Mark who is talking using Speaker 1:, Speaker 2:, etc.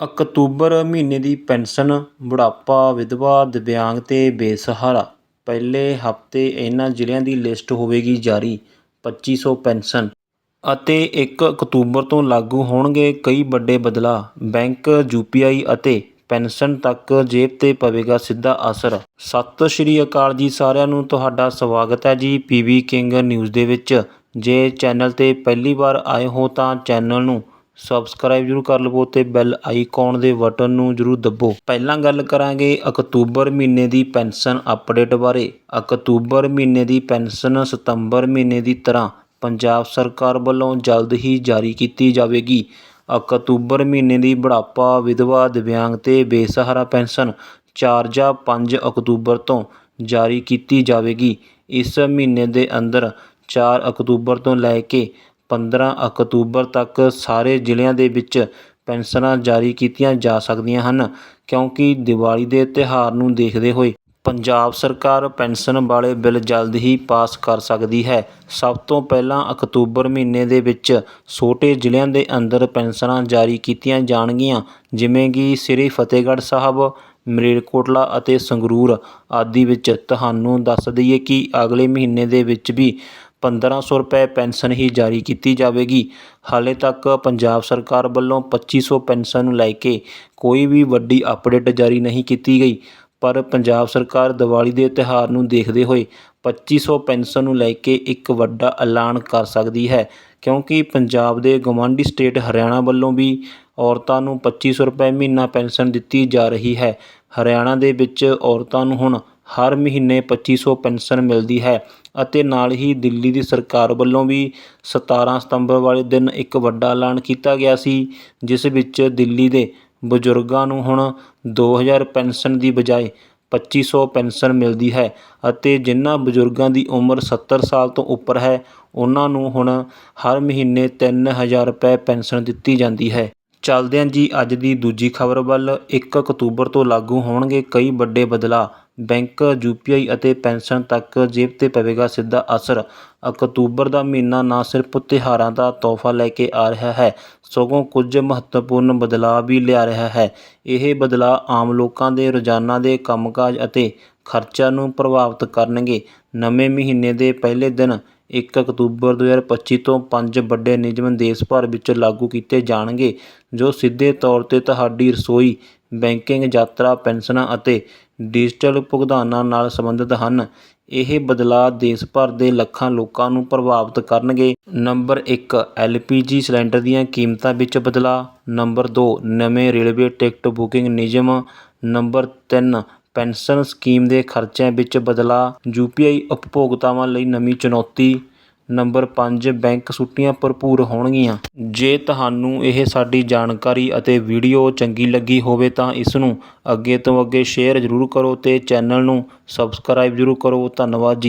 Speaker 1: October ਮਹੀਨੇ ਦੀ pension, ਬੁਢਾਪਾ, ਵਿਧਵਾ, ਦਿਵਿਆਂਗ ਅਤੇ ਬੇਸਹਾਰਾ। ਪਹਿਲੇ ਹਫ਼ਤੇ ਇਹਨਾਂ ਜ਼ਿਲ੍ਹਿਆਂ ਦੀ ਲਿਸਟ ਹੋਵੇਗੀ ਜਾਰੀ, ਪੱਚੀ ਸੌ ਪੈਨਸ਼ਨ। ਅਤੇ ਇੱਕ ਅਕਤੂਬਰ ਤੋਂ ਲਾਗੂ ਹੋਣਗੇ ਕਈ ਵੱਡੇ ਬਦਲਾਅ, ਬੈਂਕ ਯੂਪੀਆਈ ਅਤੇ ਪੈਨਸ਼ਨ ਤੱਕ ਜੇਬ ਤੇ ਪਵੇਗਾ ਸਿੱਧਾ ਅਸਰ। ਸਤਿ ਸ਼੍ਰੀ ਅਕਾਲ ਜੀ ਸਾਰਿਆਂ ਨੂੰ, ਤੁਹਾਡਾ ਸਵਾਗਤ ਹੈ ਜੀ ਪੀਬੀ ਕਿੰਗ ਨਿਊਜ਼ ਦੇ ਵਿੱਚ। ਜੇ ਚੈਨਲ ਤੇ ਪਹਿਲੀ ਵਾਰ ਆਏ ਹੋ ਤਾਂ ਚੈਨਲ ਨੂੰ ਸਬਸਕ੍ਰਾਈਬ ਜ਼ਰੂਰ ਕਰ ਲਵੋ ਅਤੇ ਬੈਲ ਆਈਕਨ ਦੇ ਬਟਨ ਨੂੰ ਜ਼ਰੂਰ ਦੱਬੋ। ਪਹਿਲਾਂ ਗੱਲ ਕਰਾਂਗੇ ਅਕਤੂਬਰ ਮਹੀਨੇ ਦੀ ਪੈਨਸ਼ਨ ਅਪਡੇਟ ਬਾਰੇ। ਅਕਤੂਬਰ ਮਹੀਨੇ ਦੀ ਪੈਨਸ਼ਨ ਸਤੰਬਰ ਮਹੀਨੇ ਦੀ ਤਰ੍ਹਾਂ ਪੰਜਾਬ ਸਰਕਾਰ ਵੱਲੋਂ ਜਲਦ ਹੀ ਜਾਰੀ ਕੀਤੀ ਜਾਵੇਗੀ। ਅਕਤੂਬਰ ਮਹੀਨੇ ਦੀ ਬੁਢਾਪਾ, ਵਿਧਵਾ, ਦਿਵਿਆਂਗ ਤੇ ਬੇਸਹਾਰਾ ਪੈਨਸ਼ਨ 4 ਜਾਂ 5 ਅਕਤੂਬਰ ਤੋਂ ਜਾਰੀ ਕੀਤੀ ਜਾਵੇਗੀ। ਇਸ ਮਹੀਨੇ ਦੇ ਅੰਦਰ 4 ਅਕਤੂਬਰ ਤੋਂ ਲੈ ਕੇ 15 ਅਕਤੂਬਰ ਤੱਕ ਸਾਰੇ ਜ਼ਿਲ੍ਹਿਆਂ ਦੇ ਵਿੱਚ ਪੈਨਸ਼ਨਾਂ ਜਾਰੀ ਕੀਤੀਆਂ ਜਾ ਸਕਦੀਆਂ ਹਨ, ਕਿਉਂਕਿ ਦੀਵਾਲੀ ਦੇ ਤਿਉਹਾਰ ਨੂੰ ਦੇਖਦੇ ਹੋਏ ਪੰਜਾਬ ਸਰਕਾਰ ਪੈਨਸ਼ਨ ਵਾਲੇ ਬਿੱਲ ਜਲਦ ਹੀ ਪਾਸ ਕਰ ਸਕਦੀ ਹੈ। ਸਭ ਤੋਂ ਪਹਿਲਾਂ ਅਕਤੂਬਰ ਮਹੀਨੇ ਦੇ ਵਿੱਚ ਛੋਟੇ ਜ਼ਿਲ੍ਹਿਆਂ ਦੇ ਅੰਦਰ ਪੈਨਸ਼ਨਾਂ ਜਾਰੀ ਕੀਤੀਆਂ ਜਾਣਗੀਆਂ, ਜਿਵੇਂ ਕਿ ਸ੍ਰੀ ਫਤਿਹਗੜ੍ਹ ਸਾਹਿਬ, ਮਲੇਰਕੋਟਲਾ ਅਤੇ ਸੰਗਰੂਰ। ਆਦਿ ਵਿੱਚ ਤੁਹਾਨੂੰ ਦੱਸ ਦਈਏ ਕਿ ਅਗਲੇ ਮਹੀਨੇ ਦੇ ਵਿੱਚ ਵੀ 1500 ਰੁਪਏ ਪੈਨਸ਼ਨ ਹੀ ਜਾਰੀ ਕੀਤੀ ਜਾਵੇਗੀ। ਹਾਲੇ ਤੱਕ ਪੰਜਾਬ ਸਰਕਾਰ ਵੱਲੋਂ 2500 ਪੈਨਸ਼ਨ ਨੂੰ ਲੈ ਕੇ ਕੋਈ ਵੀ ਵੱਡੀ ਅਪਡੇਟ ਜਾਰੀ ਨਹੀਂ ਕੀਤੀ ਗਈ, ਪਰ ਪੰਜਾਬ ਸਰਕਾਰ ਦੀਵਾਲੀ ਦੇ ਤਿਉਹਾਰ ਨੂੰ ਦੇਖਦੇ ਹੋਏ 2500 ਪੈਨਸ਼ਨ ਨੂੰ ਲੈ ਕੇ ਇੱਕ ਵੱਡਾ ਐਲਾਨ ਕਰ ਸਕਦੀ ਹੈ, ਕਿਉਂਕਿ ਪੰਜਾਬ ਦੇ ਗਵਾਂਢੀ ਸਟੇਟ ਹਰਿਆਣਾ ਵੱਲੋਂ ਵੀ ਔਰਤਾਂ ਨੂੰ 2500 ਰੁਪਏ ਮਹੀਨਾ ਪੈਨਸ਼ਨ ਦਿੱਤੀ ਜਾ ਰਹੀ ਹੈ। ਹਰਿਆਣਾ ਦੇ ਵਿੱਚ ਔਰਤਾਂ ਨੂੰ ਹੁਣ ਹਰ ਮਹੀਨੇ 2500 ਪੈਨਸ਼ਨ ਮਿਲਦੀ ਹੈ। ਅਤੇ ਨਾਲ ਹੀ ਦਿੱਲੀ ਦੀ ਸਰਕਾਰ ਵੱਲੋਂ ਵੀ 17 ਸਤੰਬਰ ਵਾਲੇ ਦਿਨ ਇੱਕ ਵੱਡਾ ਐਲਾਨ ਕੀਤਾ ਗਿਆ ਸੀ, ਜਿਸ ਵਿੱਚ ਦਿੱਲੀ ਦੇ ਬਜ਼ੁਰਗਾਂ ਨੂੰ ਹੁਣ ਦੋ ਹਜ਼ਾਰ ਪੈਨਸ਼ਨ ਦੀ ਬਜਾਏ ਪੱਚੀ ਸੌ ਪੈਨਸ਼ਨ ਮਿਲਦੀ ਹੈ ਅਤੇ ਜਿਨ੍ਹਾਂ ਬਜ਼ੁਰਗਾਂ ਦੀ ਉਮਰ 70 ਸਾਲ ਤੋਂ ਉੱਪਰ ਹੈ, ਉਹਨਾਂ ਨੂੰ ਹੁਣ ਹਰ ਮਹੀਨੇ 3000 ਰੁਪਏ ਪੈਨਸ਼ਨ ਦਿੱਤੀ ਜਾਂਦੀ ਹੈ। ਚੱਲਦੇ ਹਾਂ ਜੀ ਅੱਜ ਦੀ ਦੂਜੀ ਖਬਰ ਵੱਲ 1 ਅਕਤੂਬਰ ਤੋਂ ਲਾਗੂ ਹੋਣਗੇ ਕਈ ਵੱਡੇ ਬਦਲਾਅ। ਬੈਂਕ, ਯੂਪੀਆਈ ਅਤੇ ਪੈਨਸ਼ਨ ਤੱਕ ਜੇਬ ਤੇ ਪਵੇਗਾ ਸਿੱਧਾ ਅਸਰ। ਅਕਤੂਬਰ ਦਾ ਮਹੀਨਾ ਨਾ ਸਿਰਫ ਤਿਉਹਾਰਾਂ ਦਾ ਤੋਹਫਾ ਲੈ ਕੇ ਆ ਰਿਹਾ ਹੈ, ਸਗੋਂ ਕੁਝ ਮਹੱਤਵਪੂਰਨ ਬਦਲਾਅ ਵੀ ਲਿਆ ਰਿਹਾ ਹੈ। ਇਹ ਬਦਲਾਅ ਆਮ ਲੋਕਾਂ ਦੇ ਰੋਜ਼ਾਨਾ ਦੇ ਕੰਮਕਾਜ ਅਤੇ ਖਰਚਿਆਂ ਨੂੰ ਪ੍ਰਭਾਵਿਤ ਕਰਨਗੇ। ਨਵੇਂ ਮਹੀਨੇ ਦੇ ਪਹਿਲੇ ਦਿਨ 1 ਅਕਤੂਬਰ 2025 ਤੋਂ ਪੰਜ ਵੱਡੇ ਨਿਯਮ ਦੇਸ਼ ਭਰ ਵਿੱਚ ਲਾਗੂ ਕੀਤੇ ਜਾਣਗੇ, ਜੋ ਸਿੱਧੇ ਤੌਰ ਤੇ ਤੁਹਾਡੀ ਰਸੋਈ ਬੈਂਕਿੰਗ, ਯਾਤਰਾ, ਪੈਨਸ਼ਨਾਂ ਅਤੇ ਡਿਜੀਟਲ ਭੁਗਤਾਨਾਂ ਨਾਲ ਸੰਬੰਧਿਤ ਹਨ। ਇਹ ਬਦਲਾਅ ਦੇਸ਼ ਭਰ ਦੇ ਲੱਖਾਂ ਲੋਕਾਂ ਨੂੰ ਪ੍ਰਭਾਵਿਤ ਕਰਨਗੇ। ਨੰਬਰ ਇੱਕ ਐੱਲ ਪੀ ਜੀ ਸਿਲੰਡਰ ਦੀਆਂ ਕੀਮਤਾਂ ਵਿੱਚ ਬਦਲਾਅ। ਨੰਬਰ ਦੋ, ਨਵੇਂ ਰੇਲਵੇ ਟਿਕਟ ਬੁਕਿੰਗ ਨਿਯਮ। ਨੰਬਰ ਤਿੰਨ, ਪੈਨਸ਼ਨ ਸਕੀਮ ਦੇ ਖਰਚਿਆਂ ਵਿੱਚ ਬਦਲਾਅ। ਯੂ ਪੀ ਆਈ ਉਪਭੋਗਤਾਵਾਂ ਲਈ ਨਵੀਂ ਚੁਣੌਤੀ। ਨੰਬਰ ਪੰਜ, ਬੈਂਕ ਛੁੱਟੀਆਂ ਭਰਪੂਰ ਹੋਣਗੀਆਂ। ਜੇ ਤੁਹਾਨੂੰ ਇਹ ਸਾਡੀ ਜਾਣਕਾਰੀ ਅਤੇ ਵੀਡੀਓ ਚੰਗੀ ਲੱਗੀ ਹੋਵੇ ਤਾਂ ਇਸ ਨੂੰ ਅੱਗੇ ਤੋਂ ਅੱਗੇ ਸ਼ੇਅਰ ਜ਼ਰੂਰ ਕਰੋ ਅਤੇ ਚੈਨਲ ਨੂੰ ਸਬਸਕ੍ਰਾਈਬ ਜ਼ਰੂਰ ਕਰੋ। ਧੰਨਵਾਦ ਜੀ।